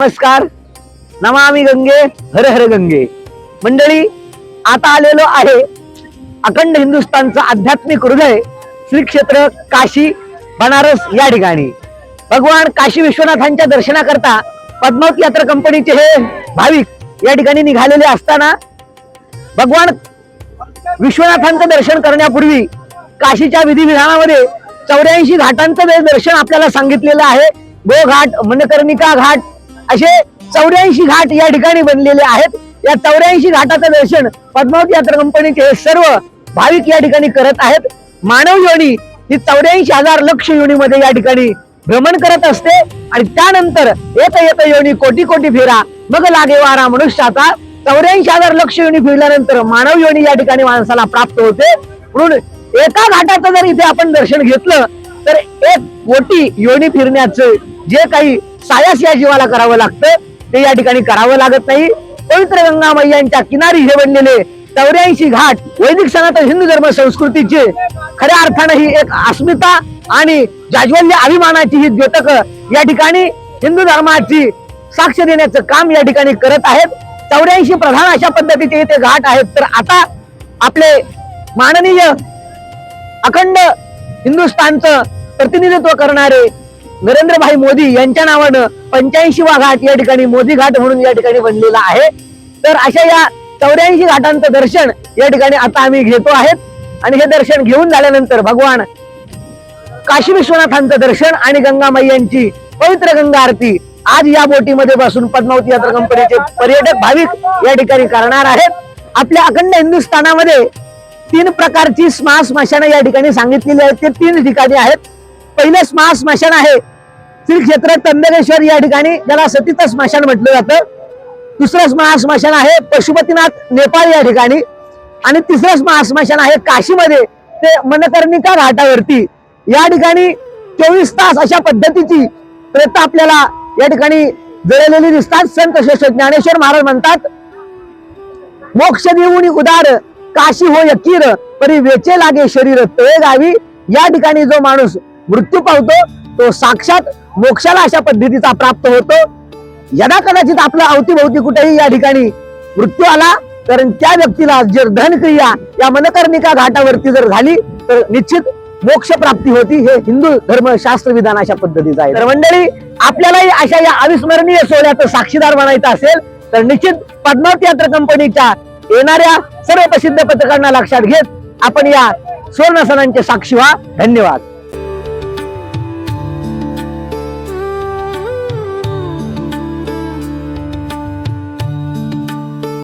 नमस्कार. नमामी गंगे हर हर गंगे. मंडळी आता आलेलो आहे अखंड हिंदुस्थानचं आध्यात्मिक हृदय श्री क्षेत्र काशी बनारस या ठिकाणी. भगवान काशी विश्वनाथांच्या दर्शनाकरता पद्मावत यात्रा कंपनीचे हे भाविक या ठिकाणी निघालेले असताना भगवान विश्वनाथांचं दर्शन करण्यापूर्वी काशीच्या विधिविधानामध्ये चौऱ्याऐंशी घाटांचं दर्शन आपल्याला सांगितलेलं आहे. गोघाट मनकर्णिका घाट असे चौऱ्याऐंशी घाट या ठिकाणी बनलेले आहेत. या चौऱ्याऐंशी घाटाचं दर्शन पद्मावती यात्रा कंपनीचे हे सर्व भाविक या ठिकाणी करत आहेत. मानव योनी ही चौऱ्याऐंशी हजार लक्ष योनीमध्ये या ठिकाणी भ्रमण करत असते. आणि त्यानंतर येत येत योनी कोटी कोटी फिरा मग लागे वारा मनुष्याचा चौऱ्याऐंशी हजार लक्ष योनी फिरल्यानंतर मानव योनी या ठिकाणी माणसाला प्राप्त होते. म्हणून एका घाटाचं जर इथे आपण दर्शन घेतलं तर एक कोटी योनी फिरण्याचं जे काही सायास या जीवाला करावं लागतं. ते या ठिकाणी करावं लागत नाही. पवित्र गंगा मैयांच्या किनारी हे बनलेले चौऱ्याऐंशी घाट वैदिक सनातन हिंदू धर्म संस्कृतीचे खऱ्या अर्थानं ही एक अस्मिता आणि जाज्वल्य अभिमानाची ही द्योतक या ठिकाणी हिंदू धर्माची साक्ष देण्याचं काम या ठिकाणी करत आहेत. चौऱ्याऐंशी प्रधान अशा पद्धतीचे इथे घाट आहेत. तर आता आपले माननीय अखंड हिंदुस्थानचं प्रतिनिधित्व करणारे नरेंद्रभाई मोदी यांच्या नावानं पंच्याऐंशी वा घाट या ठिकाणी मोदी घाट म्हणून या ठिकाणी बनलेला आहे. तर अशा या चौऱ्याऐंशी घाटांचं दर्शन या ठिकाणी आता आम्ही घेतो आहेत. आणि हे दर्शन घेऊन झाल्यानंतर भगवान काशी विश्वनाथांचं दर्शन आणि गंगामाई यांची पवित्र गंगा आरती आज या बोटीमध्ये बसून पद्मावती यात्रा कंपनीचे पर्यटक भाविक या ठिकाणी करणार आहेत. आपल्या अखंड हिंदुस्थानामध्ये तीन प्रकारची स्मा स्मशानं या ठिकाणी सांगितलेली आहेत. ते तीन ठिकाणी आहेत. पहिलं स्मा स्मशान आहे. श्री क्षेत्र त्र्यंबकेश्वर या ठिकाणी ज्याला सतीचं स्मशान म्हटलं जातं. दुसरं स्मा स्मशान आहे पशुपतीनाथ नेपाळ या ठिकाणी. आणि तिसरं स्मा स्मशान आहे काशीमध्ये ते मनकर्णिका घाटावरती. या ठिकाणी चोवीस तास अशा पद्धतीची प्रेत आपल्याला या ठिकाणी जळलेली दिसतात. संत श्रेष्ठ ज्ञानेश्वर महाराज म्हणतात मोक्ष देऊन उदार काशी हो यकीर परी वेचे लागे शरीर तळे गावी. या ठिकाणी जो माणूस मृत्यू पावतो तो साक्षात मोक्षाला अशा पद्धतीचा प्राप्त होतो. यदा कदाचित आपला अवतीभोवती कुठेही या ठिकाणी मृत्यू आला तर त्या व्यक्तीला जर धनक्रिया या मनकर्णिका घाटावरती जर झाली तर निश्चित मोक्ष प्राप्ती होती. हे हिंदू धर्म शास्त्र विधान अशा पद्धतीचं आहे. तर मंडळी आपल्यालाही अशा या अविस्मरणीय सोहळ्याचं साक्षीदार बनायचं असेल तर निश्चित पद्मावती यात्रा कंपनीच्या येणाऱ्या सर्व प्रसिद्ध पत्रकारांना लक्षात घेत आपण या सुवर्ण सणांचे साक्षी व्हा. धन्यवाद.